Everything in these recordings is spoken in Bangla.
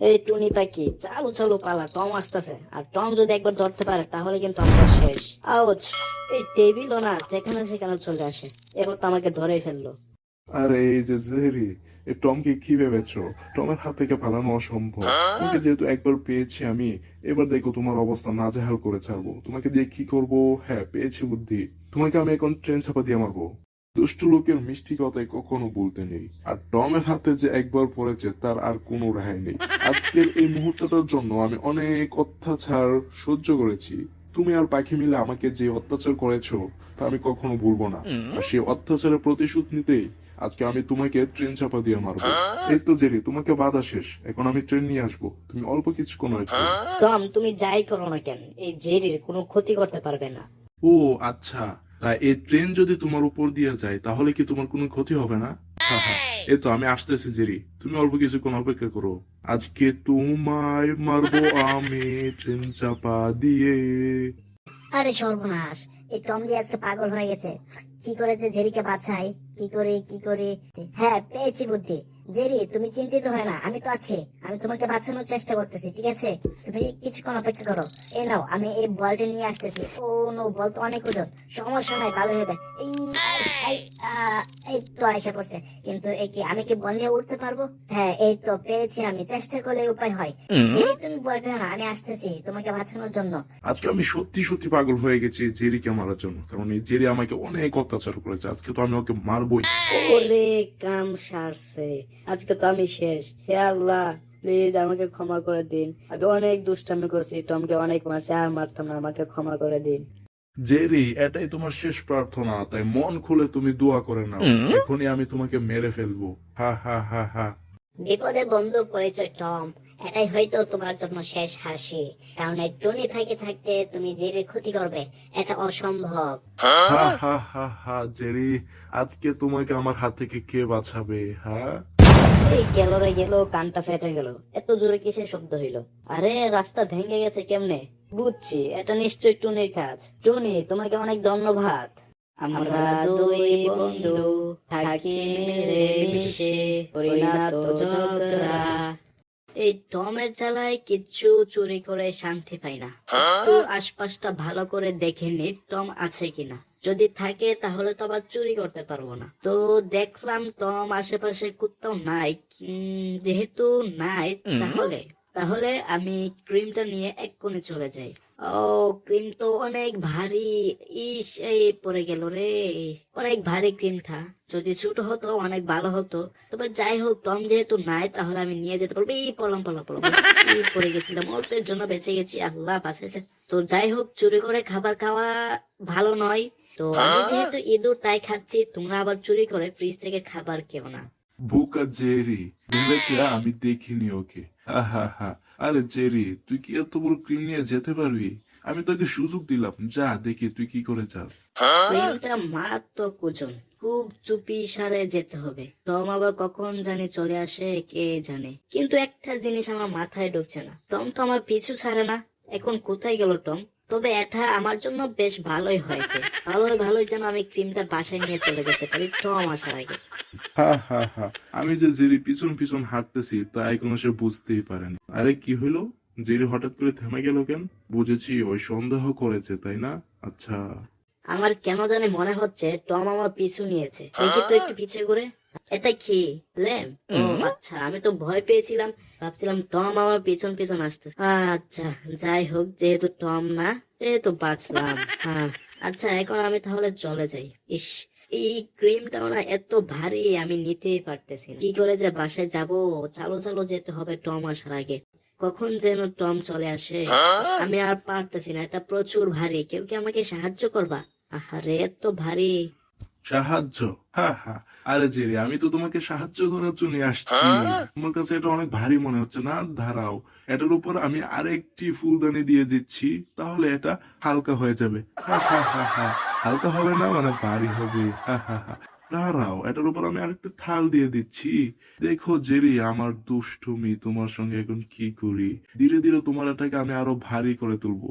এই টুনি পাখি চালু চালু পালা টম আসতেছে। আর টম যদি একবার ধরতে পারে তাহলে কিন্তু আমরা শেষ। আউচ এই টেবিলও না যেখানে সেখানে চলে আসে। এবার তো আমাকে ধরেই ফেলল। আরে এই যে জেরি এই টমকে কি ভেবেছো টমের হাত থেকে পালানো অসম্ভব। তোমাকে যেহেতু একবার পেয়েছি আমি এবার দেখো তোমার অবস্থা নাজেহাল করে ছাড়বো। তোমাকে দিয়ে কি করব? হ্যাঁ পেয়েছি বুদ্ধি। তোমাকে আমি এখন ট্রেন চাপা দিয়ে মারবো। দুষ্ট লোকের মিষ্টি কথায় কখনো বলতে নেই। আর টমের হাতে যে একবার পড়েছে তার আর কোনো রেহাই নেই। আজকের এই মুহূর্তটার জন্য আমি অনেক অত্যাচার সহ্য করেছি। তুমি আর পাখি মিলে আমাকে যে অত্যাচার করেছ তা আমি কখনো ভুলবো না। আর সেই অত্যাচারের প্রতিশোধ নিতেই আজকে আমি তোমাকে ট্রেন চাপা দিয়ে মারবো। এই তো জেরি তোমাকে বাধা শেষ। এখন আমি ট্রেন নিয়ে আসব। তুমি অল্প কিছুক্ষণ করো। টম তুমি যাই করো না কেন? এই জেরির কোনো ক্ষতি করতে পারবে না। ও আচ্ছা। এই ট্রেন যদি তোমার উপর দিয়ে যায় তাহলে কি তোমার কোনো ক্ষতি হবে না? হা, হা। এই তো আমি আসতেছি জেরি। তুমি অল্প কিছুক্ষণ অপেক্ষা করো। আজকে তোমায় মারবো আমি ট্রেন চাপা দিয়ে। আরে সর্বনাশ এই টম দিয়ে আজকে পাগল হয়ে গেছে। কি করে করেছে জেরিকে বাঁচাই কি করে কি করে? হ্যাঁ পেয়েছি বুদ্ধি। জেরি তুমি চিন্তিত হয় না আমি তো আছি। আমি তোমাকে বাঁচানোর চেষ্টা করতেছি ঠিক আছে? তুমি কিছুক্ষণ অপেক্ষা করো। এই নাও আমি এই বলটা নিয়ে আসতেছি। ও নো বল তো অনেক ওজন। সমস্যা নাই ভালো হবে। এই তো আয়সা পড়ছে। কিন্তু এই কি আমি কি বল নিয়ে উঠতে পারব? হ্যাঁ এই তো পেরেছি আমি চেষ্টা করলে উপায় হয়। জেরি তুমি ভয় পেও না আমি আসতেছি তোমাকে বাঁচানোর জন্য। আজকে আমি সত্যি সত্যি পাগল হয়ে গেছি জেরিকে মারার জন্য। কারণ এই জেরি আমাকে অনেক অত্যাচার করেছে। আজকে তো আমি ওকে মারবই। ওরে কাম সারছে। আজকে তো আমি শেষ। হে আল্লাহ প্লিজ আমাকে ক্ষমা করে দিন। আমি অনেক দুষ্টামি করছি টমকে অনেক মারছি আর মারতাম না আমাকে ক্ষমা করে দিন। জেরি এটাই তোমার শেষ প্রার্থনা তাই মন খুলে তুমি দোয়া করে নাও। এখনই আমি তোমাকে মেরে ফেলব। হা হা হা হা। বিপদে বন্ধু পরিচয় টম। এটাই হয়তো তোমার জন্য শেষ হাসি। কারণ এই টনি থাকে থাকতে তুমি জেরির ক্ষতি করবে এটা অসম্ভব। হা হা হা হা জেরি আজকে তোমাকে আমার হাত থেকে কে বাঁচাবে হ্যাঁ? এই গেল রে গেল কানটা ফেটে গেল। এত জোরে কিসের শব্দ হইল? আরে রাস্তা ভেঙে গেছে কেমনে? বুঝছি এটা নিশ্চয় টুনির কাজ। টুনি তোমাকে অনেক ধন্যবাদ আমরা দুই বন্ধু থাকি মিশে এই টমের জ্বালায় কিচ্ছু চুরি করে শান্তি পাই না। তো আশপাশটা ভালো করে দেখে নি টম আছে কিনা। যদি থাকে তাহলে তো আবার চুরি করতে পারব না। তো দেখলাম টম আশেপাশে কোথাও নাই। যেহেতু নাই তাহলে? তাহলে আমি ক্রিমটা নিয়ে এক কোণে চলে যাই। ও ক্রিম তো অনেক ভারী। ইস এই পড়ে গেল রে। অনেক ভারী ক্রিমটা। যদি ছোট হতো অনেক ভালো হতো। তবে যাই হোক টম যেহেতু নাই তাহলে আমি নিয়ে যেতে পারব। এই পলম পলম পলম। পড়ে গেছিলাম। অল্পের জন্য বেঁচে গেছি। আল্লাহ বাঁচাইছে তো যাই হোক চুরি করে খাবার খাওয়া ভালো নয়। তো আমি যেহেতু ইঁদুর তাই খাচ্ছি। তোমরা আবার চুরি করে ফ্রিজ থেকে খাবার কেউ না। বোকা জেরি ভেবেছে আমি দেখিনি ওকে। হা আরে জেরি তুই কি এত বড় ক্রিম নিয়ে যেতে পারবি? আমি তোকে সুযোগ দিলাম। যা দেখি তুই কি করে চাস। প্রেমটা মারাত্মক ওজন। খুব চুপি সারে যেতে হবে। টম আবার কখন জানি চলে আসে কে জানে। কিন্তু একটা জিনিস আমার মাথায় ঢুকছে না। টম তো আমার পিছু ছাড়ে না। এখন কোথায় গেল টম? তবে এটা আমার জন্য বেশ ভালোই হয়েছে। ভালোই ভালোই যেন আমি ক্রিমটা বাসায় নিয়ে চলে যেতে পারি টম আসার আগে। হা হা হা। আমি যে জেরি পিছন পিছন হাঁটতেছি তা এখনও সে বুঝতেই পারেনি। আরে কি হইল? জেরি হঠাৎ করে থেমে গেল কেন? বুঝেছি ওই সন্দেহ করেছে তাই না? আচ্ছা। আমার কেন জানি মনে হচ্ছে টম আমার পিছু নিয়েছে। দেখি তো একটু পিছিয়ে করে এটা কি? ল্যাম ও আচ্ছা আমি তো ভয় পেয়েছিলাম। ভাবছিলাম টম আমার পেছন পেছন আসতে আচ্ছা যাই হোক যেহেতু টম না যেহেতু বাঁচলাম। হ্যাঁ। আচ্ছা এখন আমি তাহলে চলে যাই। ইস এই ক্রিমটাও না এত ভারী আমি নিতেই পারতেছি কি করে যে বাসায় যাব? চালো চালো যেতে হবে টম আসার আগে। কখন যেন টম চলে আসে? আমি আর পারতেছি না এটা প্রচুর ভারী। কেউ কি আমাকে সাহায্য করবা? আহারে এত ভারী। সাহায্য। হা হা আরে জেরি আমি তো তোমাকে সাহায্য করার জন্য আসছি। তোমার কাছে এটা অনেক ভারী মনে হচ্ছে। না ধারাও এটার উপর আমি আরেকটি ফুলদানি দিয়ে দিচ্ছি। তাহলে এটা হালকা হয়ে যাবে। হা হা হা হা হালকা হবে না মানে ভারী হবে। হা হা হা দাঁড়াও এটার উপর আমি আরেকটা থাল দিয়ে দিচ্ছি। দেখো জেরি আমার দুষ্টুমি তোমার সঙ্গে এখন কি করি? ধীরে ধীরে তোমার এটাকে আমি আরও ভারী করে তুলবো।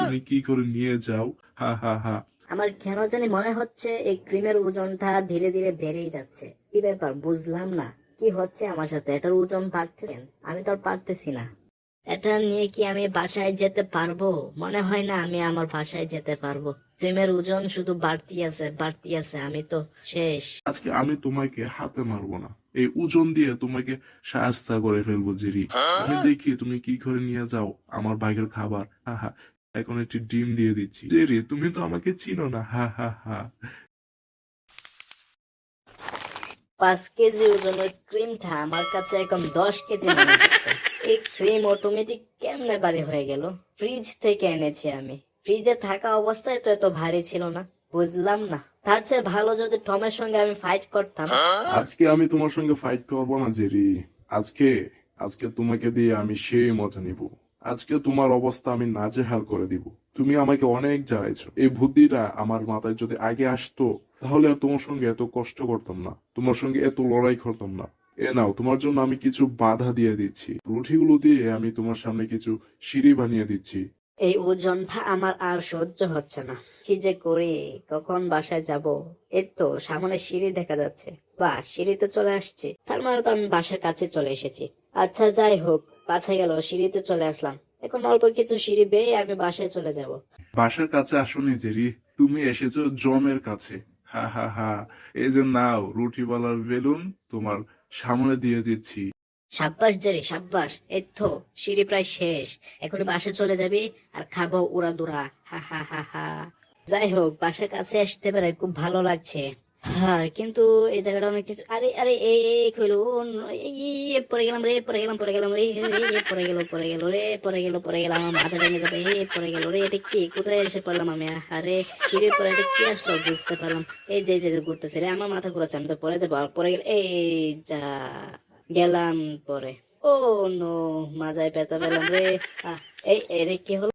তুমি কি করে নিয়ে যাও। হা হা হা আমার কেন জানি মনে হচ্ছে এই ক্রিমের ওজনটা ধীরে ধীরে বেড়েই যাচ্ছে। কি ব্যাপার? বুঝলাম না। কি হচ্ছে আমার সাথে? এটার ওজন বাড়তেছেন আমি তো আর পারতেছি না। এটা নিয়ে কি আমি বাসায় যেতে পারব? মনে হয় না আমি আমার বাসায় যেতে পারব। প্রেমের ওজন শুধু বাড়তি আছে বাড়তি আছে। আমি তো শেষ। আজকে আমি তোমাকে হাতে মারবো না। এই ওজন দিয়ে তোমাকে সাহায্য করে ফেলব, জিরি। আমি দেখি তুমি কি করে নিয়ে যাও আমার ভাগের খাবার। হা হা এখন একটি ডিম দিয়ে দিচ্ছি। জেরি তুমি তো আমাকে চিনো না। হা হা হা। পাঁচ কেজি ওজনের ক্রিমটা আমার কাছে এখন দশ কেজি মনে হচ্ছে। এই ক্রিম অটোমেটিক কেমনে বাড়ি হয়ে গেল? ফ্রিজ থেকে এনেছি আমি। ফ্রিজে থাকা অবস্থায় তো এত ভারী ছিল না। বুঝলাম না। তার চেয়ে ভালো যদি টমের সঙ্গে আমি ফাইট করতাম। আজকে আমি তোমার সঙ্গে ফাইট করব না জেরি আজকে আজকে তোমাকে দিয়ে আমি সেই মজা নিব। আজকে তোমার অবস্থা আমি নাজেহাল করে দিব। তুমি আমাকে অনেক জ্বালাইছো এই বুদ্ধিটা আমার মাথায় যদি আগে আসতো, তাহলে তোমার সঙ্গে এত কষ্ট করতাম না। তোমার সঙ্গে এত লড়াই করতাম না। এ নাও, তোমার জন্য আমি কিছু বাধা দিয়ে দিচ্ছি। রুটিগুলো দিয়ে আমি তোমার সামনে কিছু সিঁড়ি বানিয়ে দিচ্ছি। এই ওজনটা আমার আর সহ্য হচ্ছে না। কি যে করি, কখন বাসায় যাব? এই তো সামনে সিঁড়ি দেখা যাচ্ছে। বা সিঁড়িতে চলে আসছে। তার মানে তো আমি বাসার কাছে চলে এসেছি। আচ্ছা যাই হোক পাছে গেল সিঁড়িতে চলে আসলাম। এখন অল্প কিছু সিঁড়ি বেয়ে আমি বাসায় চলে যাব। বাসার কাছে আসনি জেরি তুমি এসেছ জমের কাছে। হা হা হা এই যে নাও রুটিওয়ালার বেলুন তোমার সামনে দিয়ে দিচ্ছি। সাব্বাস জেরি সাব্বাস এই তো সিঁড়ি প্রায় শেষ। এখন বাসায় চলে যাবি আর খাব উড়া দুরা হা হা হা হা। যাই হোক বাসার কাছে আসতে পেরে খুব ভালো লাগছে। হ্যাঁ কিন্তু এই জায়গাটা অনেক কিছু আরে আরে কইলো পড়ে গেলাম রে পড়ে গেলাম পড়ে গেলাম রে এই, গেল পড়ে গেল রে পড়ে গেল পড়ে গেলাম মাথা ভেঙে যাবে পড়ে গেল রে এটা কি কোথায় এসে পড়লাম আমি? আরে সিঁড়ির পরে এটা কি আসলো বুঝতে পারলাম। এই যে যে ঘুরতেছে রে আমার মাথা ঘুরাচ্ছে আমি তো পরে যাব পরে গেল এই যা গেলাম পরে। ও নো মাজায় পেতে পেলাম রে। এই এরে কি হলো?